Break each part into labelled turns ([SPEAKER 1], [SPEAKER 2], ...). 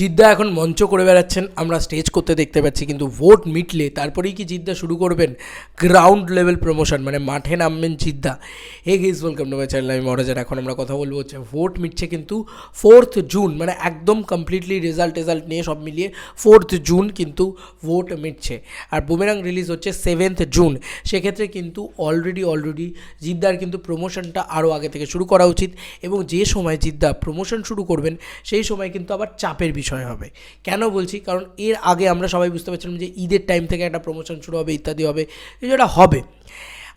[SPEAKER 1] জিদ্দা এখন মঞ্চ করে বেড়াচ্ছেন, আমরা স্টেজ করতে দেখতে পাচ্ছি, কিন্তু ভোট মিটলে তারপরেই কি জিদ্দা শুরু করবেন? গ্রাউন্ড লেভেল প্রমোশন মানে মাঠে নামবেন Jidda. Hey guys welcome to channel আমি মহারাজার। এখন আমরা কথা বলব হচ্ছে ভোট মিটছে কিন্তু ফোর্থ জুন মানে একদম কমপ্লিটলি রেজাল্ট টেজাল্ট নিয়ে সব মিলিয়ে ফোর্থ জুন কিন্তু ভোট মিটছে। আর বুমেরাং রিলিজ হচ্ছে সেভেন্থ জুন সেক্ষেত্রে কিন্তু অলরেডি অলরেডি জিদ্দার কিন্তু প্রমোশনটা আরও আগে থেকে শুরু করা উচিত। এবং যে সময় জিদ্দা প্রমোশন শুরু করবেন, সেই সময় কিন্তু আবার চাপের বিষয়। হবে। কেন বলছি? কারণ এর আগে আমরা সবাই বুঝতে পারছিলাম যে ঈদের টাইম থেকে একটা প্রমোশন শুরু হবে, ইত্যাদি হবে যেটা হবে।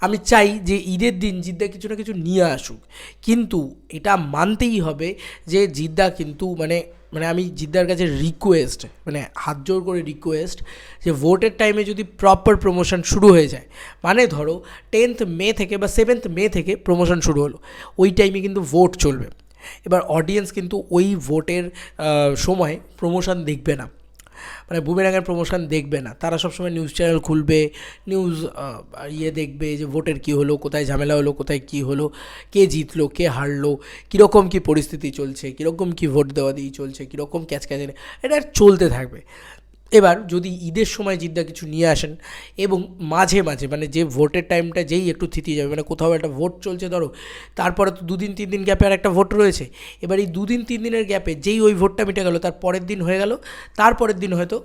[SPEAKER 1] আমি চাই যে ঈদের দিন জিদ্দা কিছু না কিছু নিয়ে আসুক। কিন্তু এটা মানতেই হবে যে জিদ্দা কিন্তু মানে মানে আমি জিদ্দার কাছে রিকোয়েস্ট মানে হাত জোর করে রিকোয়েস্ট যে ভোটের টাইমে যদি প্রপার প্রমোশন শুরু হয়ে যায় মানে ধরো টেন্থ মে থেকে বা সেভেন্থ মে থেকে প্রমোশন শুরু হলো, ওই টাইমে কিন্তু ভোট চলবে। এবার অডিয়েন্স কিন্তু ওই ভোটের সময় প্রমোশন দেখবে না। মানে বুমেরাঙের প্রমোশন দেখবে না। তারা সবসময় নিউজ চ্যানেল খুলবে নিউজ ইয়ে দেখবে যে ভোটের কী হলো, কোথায় ঝামেলা হলো, কোথায় কী হলো, কে জিতলো, কে হারলো, কীরকম কী পরিস্থিতি চলছে, কীরকম কী ভোট দেওয়া দিয়ে চলছে, কীরকম ক্যাচ ক্যাচে এটা চলতে থাকবে। এবার যদি ঈদের সময় জিদ্দা কিছু নিয়ে আসেন এবং মাঝে মাঝে মানে যে ভোটের টাইমটা যেই একটু থিতিয়ে যাবে মানে কোথাও একটা ভোট চলছে, ধরো, তারপরে তো দুদিন তিন দিন গ্যাপে আর একটা ভোট রয়েছে। এবার এই দুদিন তিন দিনের গ্যাপে যেই ওই ভোটটা মিটে গেল তার পরের দিন হয়ে গেল, তারপরের দিন হয়তো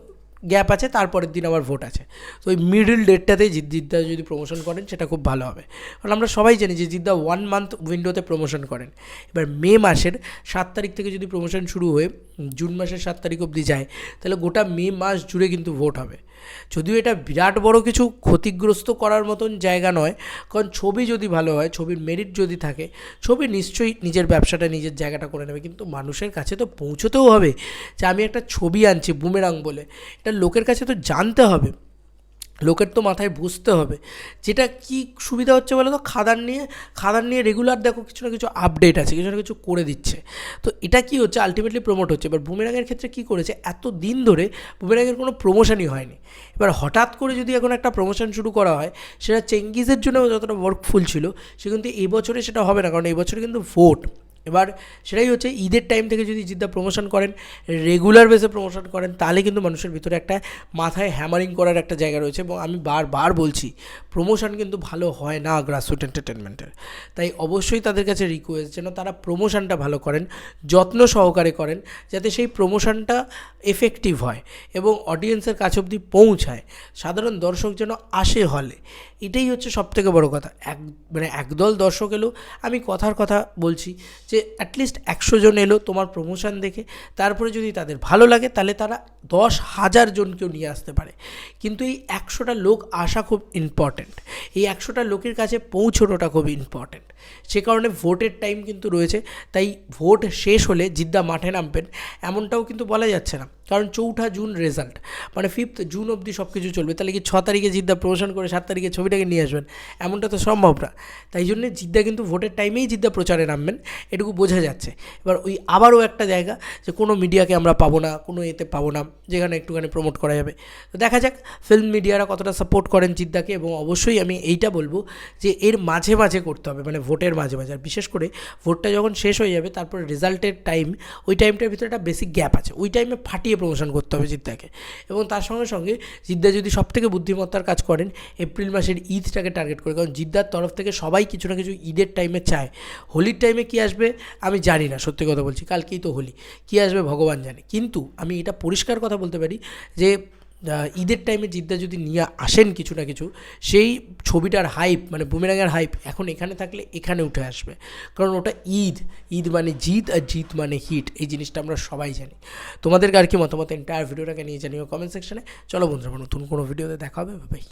[SPEAKER 1] গ্যাপ আছে, তারপরের দিন আবার ভোট আছে। তো ওই মিডল ডেটটাতে জিদ্দা যদি প্রমোশন করেন, সেটা খুব ভালো হবে। কারণ আমরা সবাই জানি যে জিদ্দা ওয়ান মান্থ উইন্ডোতে প্রমোশন করেন। এবার মে মাসের সাত তারিখ থেকে যদি প্রমোশন শুরু হয়ে জুন মাসের সাত তারিখ অবধি যায়, তাহলে গোটা মে মাস জুড়ে কিন্তু ভোট হবে। যদিও এটা বিরাট বড় কিছু ক্ষতিগ্রস্ত করার মতন জায়গা নয়, কারণ ছবি যদি ভালো হয়, ছবির মেরিট যদি থাকে, ছবি নিশ্চয়ই নিজের ব্যবসাটা, নিজের জায়গাটা করে নেবে। কিন্তু মানুষের কাছে তো পৌঁছতেও হবে যে আমি একটা ছবি আনছি, বুমেরাং বলে। এটা লোকের কাছে তো জানতে হবে। লোকের তো মাথায় বুঝতে হবে। যেটা কি সুবিধা হচ্ছে বলো তো? খাদান নিয়ে খাদান নিয়ে রেগুলার দেখো কিছু না কিছু আপডেট আছে, কিছু না কিছু করে দিচ্ছে। তো এটা কি হচ্ছে? আলটিমেটলি প্রমোট হচ্ছে। এবার বুমেরাঙের ক্ষেত্রে কি করেছে? এত দিন ধরে বুমেরাঙের কোনো প্রমোশনই হয়নি। এবার হঠাৎ করে যদি এখন একটা প্রমোশন শুরু করা হয়, সেটা চেঙ্গিজের জন্য যতটা ওয়ার্কফুল ছিল, সে কিন্তু এবছরে সেটা হবে না, কারণ এবছরে কিন্তু ভোট এবার সেটাই হচ্ছে, ঈদের টাইম থেকে যদি জিদ্দা প্রমোশন করেন রেগুলার বেসে প্রমোশন করেন, তাহলে কিন্তু মানুষের ভিতরে একটা মাথায় হ্যামারিং করার একটা জায়গা রয়েছে এবং আমি বারবার বলছি প্রমোশন কিন্তু ভালো হয় না গ্রাসরুট এন্টারটেনমেন্টের তাই অবশ্যই তাদের কাছে রিকোয়েস্ট যেন তারা প্রমোশনটা ভালো করেন, যত্ন সহকারে করেন, যাতে সেই প্রমোশনটা এফেক্টিভ হয় এবং অডিয়েন্সের কাছে অবধি পৌঁছায়। সাধারণ দর্শক যেন আসে হলে এটাই হচ্ছে সবথেকে বড় কথা। এক মানে একদল দর্শক এলো, আমি কথার কথা বলছি যে অ্যাটলিস্ট একশো জন এলো তোমার প্রমোশন দেখে, তারপরে যদি তাদের ভালো লাগে তাহলে তারা দশ হাজার জনকেও নিয়ে আসতে পারে। কিন্তু এই একশোটা লোক আসা খুব ইম্পর্ট্যান্ট এই একশোটা লোকের কাছে পৌঁছানোটা খুব ইম্পর্ট্যান্ট সে কারণে ভোটের টাইম কিন্তু রয়েছে, তাই ভোট শেষ হলে জিদ্দা মাঠে নামবেন, এমনটাও কিন্তু বলা যাচ্ছে না। কারণ চৌঠা জুন রেজাল্ট মানে ফিফথ জুন অবধি সব কিছু চলবে। তাহলে কি ছ তারিখে জিদ্দা প্রমোশন করে সাত তারিখে ছবিটাকে নিয়ে আসবেন? এমনটা তো সম্ভব না। তাই জন্য জিদ্দা কিন্তু ভোটের টাইমেই জিদ্দা প্রচারে নামবেন। এটুকু বোঝা যাচ্ছে। এবার ওই আবারও একটা জায়গা যে কোনো মিডিয়াকে আমরা পাবো না, কোনো এতে পাবো না, যেখানে একটুখানি প্রমোট করা যাবে। তো দেখা যাক ফিল্ম মিডিয়ারা কতটা সাপোর্ট করেন জিদ্দাকে এবং অবশ্যই আমি এইটা বলব যে এর মাঝে মাঝে করতে হবে মানে ভোটের মাঝে মাঝে। আর বিশেষ করে ভোটটা যখন শেষ হয়ে যাবে, তারপরে রেজাল্টের টাইম ওই টাইমটার ভিতরে একটা বেসিক গ্যাপ আছে। ওই টাইমে ফাটিয়ে প্রমোশন করতে হবে জিদ্দাকে। এবং তার সঙ্গে সঙ্গে জিদ্দা যদি সবথেকে বুদ্ধিমত্তার কাজ করেন, এপ্রিল মাসের ঈদটাকে টার্গেট করে। কারণ জিদ্দার তরফ থেকে সবাই কিছু না কিছু ঈদের টাইমে চায়। হোলির টাইমে কি আসবে? আমি জানি না, সত্যি কথা বলছি। কালকেই তো হোলি। কী আসবে? ভগবান জানে। কিন্তু আমি এটা পরিষ্কার কথা বলতে পারি যে ঈদের টাইমে জিদ্দা যদি নিয়ে আসেন কিছু না কিছু, সেই ছবিটার হাইপ মানে বুমেরাঙের হাইপ এখন এখানে থাকলে এখানে উঠে আসবে। কারণ ওটা ঈদ ঈদ মানে জিত আর জিত মানে হিট এই জিনিসটা আমরা সবাই জানি। তোমাদের আর কি মতামত এন্টায়ার ভিডিওটাকে নিয়ে জানিও কমেন্ট সেকশানে চলো বন্ধুরা নতুন কোনো ভিডিওতে দেখা হবে বাই